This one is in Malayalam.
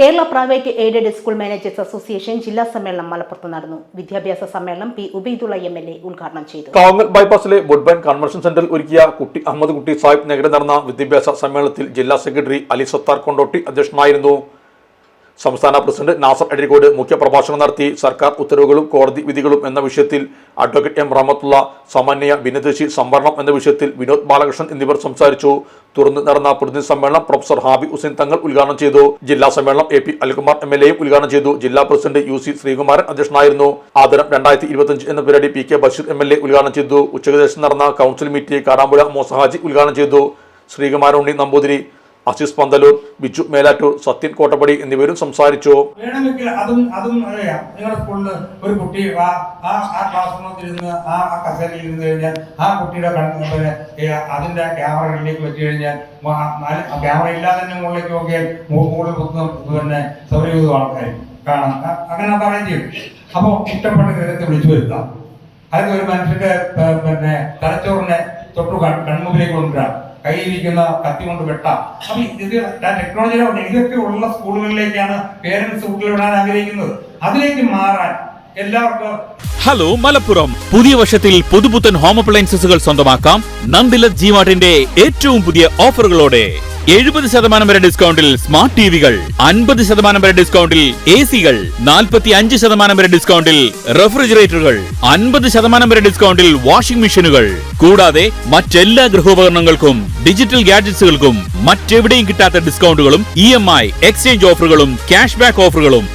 Kerala private aided school managers association ജില്ലാ സമ്മേളനം മലപ്പുറത്ത് നടന്നു. വിദ്യാഭ്യാസ സമ്മേളനം P Ubaidulla M L A ഉദ്ഘാടനം ചെയ്തു. കാവങ്ങൽ ബൈപ്പാസിലെ വുഡ്ബൈൻ കൺവെൻഷൻ സെന്ററിൽ ഒരുക്കിയ കുട്ടി അഹമ്മദ് കുട്ടി സാഹിബ് നഗരം നടന്ന വിദ്യാഭ്യാസ സമ്മേളനത്തിൽ ജില്ലാ സെക്രട്ടറി അലി സത്താർ കൊണ്ടോട്ടി അധ്യക്ഷനായിരുന്നു. സംസ്ഥാന പ്രസിഡന്റ് നാസർ അഴീക്കോട് മുഖ്യപ്രഭാഷണം നടത്തി സർക്കാർ ഉത്തരവുകളും കോടതി വിധികളും എന്ന വിഷയത്തിൽ അഡ്വക്കേറ്റ് എം റഹമത്തുള്ള സമന്വയ ഭിന്നദേശി സംവരണം എന്ന വിഷയത്തിൽ വിനോദ് ബാലകൃഷ്ണൻ എന്നിവർ സംസാരിച്ചു. തുറന്ന് നടന്ന പ്രതിനിധി സമ്മേളനം പ്രൊഫസർ ഹാബി ഹുസൈൻ തങ്ങൾ ഉദ്ഘാടനം ചെയ്തു. ജില്ലാ സമ്മേളനം A P Anilkumar M L എയും ഉദ്ഘാടനം ചെയ്തു. ജില്ലാ പ്രസിഡന്റ് യു സി ശ്രീകുമാരൻ അധ്യക്ഷനായിരുന്നു. ആദരം രണ്ടായിരത്തി ഇരുപത്തിയഞ്ച് എന്ന പരിപാടി P K Basheer M L A ഉദ്ഘാടനം ചെയ്തു. ഉച്ചയ്ക്ക് ശേഷം നടന്ന കൗൺസിൽ മീറ്റിംഗ് കാടാമ്പുഴ മോസഹാജി ഉദ്ഘാടനം ചെയ്തു. ശ്രീകുമാരുണ്ണി നമ്പൂതിരി അസീസ് പന്തലൂർ ബിജു മേലാറ്റൂർ സത്യൻ കോട്ടപ്പടി എന്നിവരും സംസാരിച്ചു. വേണമെങ്കിൽ അതും അതും അറിയാം. നിങ്ങളുടെ സ്കൂളിൽ ഒരു കുട്ടി ആ ആ ക്ലാസ് റൂമിലിരുന്ന് ആ ആ കസേരയിൽ ഇരുന്ന് കഴിഞ്ഞാൽ ആ കുട്ടിയുടെ അതിന്റെ ക്യാമറകളിലേക്ക് വെച്ച് കഴിഞ്ഞാൽ ക്യാമറ ഇല്ലാതെ തന്നെ മുകളിലേക്ക് നോക്കിയാൽ മുകളിൽ കുത്തുന്ന പിന്നെ സൗരയൂഥം ആൾക്കാർ കാണാം. അങ്ങനെ പറയുകയും ചെയ്യും. അപ്പോൾ ഇഷ്ടപ്പെട്ട കാര്യത്തെ വിളിച്ചു വരുത്താം. അതൊക്കെ ഒരു മനുഷ്യന്റെ പിന്നെ തലച്ചോറിനെ തൊട്ടു കൺമുമ്പിലേക്ക് കൊണ്ടുവരാം. കയ്യിലിരിക്കുന്ന കത്തി കൊണ്ട് വെട്ടാം. അപ്പൊ ഇത് ടെക്നോളജിയുടെ ഇതൊക്കെ ഉള്ള സ്കൂളുകളിലേക്കാണ് പേരൻസ് കുട്ടികൾ വിടാൻ ആഗ്രഹിക്കുന്നത്. അതിലേക്ക് മാറാൻ എല്ലാവർക്കും ഹലോ മലപ്പുറം. പുതിയ വർഷത്തിൽ പുതുപുത്തൻ ഹോം അപ്ലയൻസസുകൾ സ്വന്തമാക്കാം. നന്ദിലത് ജിമാർട്ടിന്റെ ഏറ്റവും പുതിയ ഓഫറുകളോടെ എഴുപത് ശതമാനം വരെ ഡിസ്കൗണ്ടിൽ സ്മാർട്ട് ടിവികൾ അൻപത് ശതമാനം വരെ ഡിസ്കൗണ്ടിൽ എ സികൾ നാൽപ്പത്തി അഞ്ച് ശതമാനം വരെ ഡിസ്കൗണ്ടിൽ റെഫ്രിജറേറ്ററുകൾ അൻപത് ശതമാനം വരെ ഡിസ്കൗണ്ടിൽ വാഷിംഗ് മെഷീനുകൾ കൂടാതെ മറ്റെല്ലാ ഗൃഹോപകരണങ്ങൾക്കും ഡിജിറ്റൽ ഗാഡ്ജറ്റ്സുകൾക്കും മറ്റെവിടെയും കിട്ടാത്ത ഡിസ്കൗണ്ടുകളും ഇ എം ഐ എക്സ്ചേഞ്ച് ഓഫറുകളും ക്യാഷ് ബാക്ക് ഓഫറുകളും